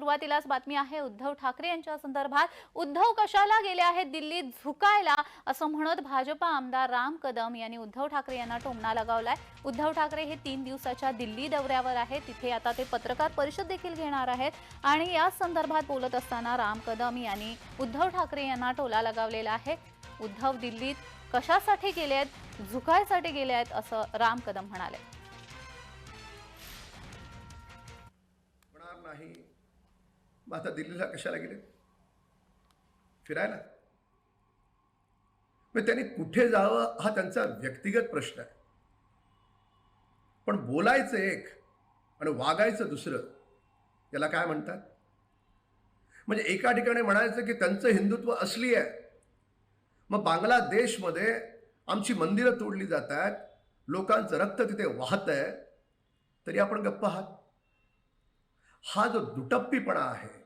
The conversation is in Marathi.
सुरुवातीलाच बातमी आहे उद्धव ठाकरे यांच्या संदर्भात. उद्धव कशाला गेले आहेत? दिल्लीत झुकायला? असं म्हणत भाजपा आमदार राम कदम यांनी उद्धव ठाकरे यांना टोमणा लगावलाय. उद्धव ठाकरे हे तीन दिवसाच्या दिल्ली दौऱ्यावर आहेत. तिथे आता ते पत्रकार परिषद देखील घेणार आहेत. आणि या संदर्भात बोलत असताना राम कदम यांनी उद्धव ठाकरे यांना टोला लगावलेला आहे. उद्धव दिल्लीत कशासाठी गेले आहेत? झुकायसाठी गेले आहेत असं राम कदम म्हणाले. नाही. मग आता दिल्लीला कशाला गेले? फिरायला? मग त्यांनी कुठे जावं हा त्यांचा व्यक्तिगत प्रश्न आहे. पण बोलायचं एक आणि वागायचं दुसरं याला काय म्हणतात? म्हणजे एका ठिकाणी म्हणायचं की त्यांचं हिंदुत्व असली आहे. मग बांगलादेशमध्ये आमची मंदिरं तोडली जात आहेत लोकांचं रक्त तिथे वाहत आहे तरी आपण गप्प आहात? हा जो दुटप्पीपणा आहे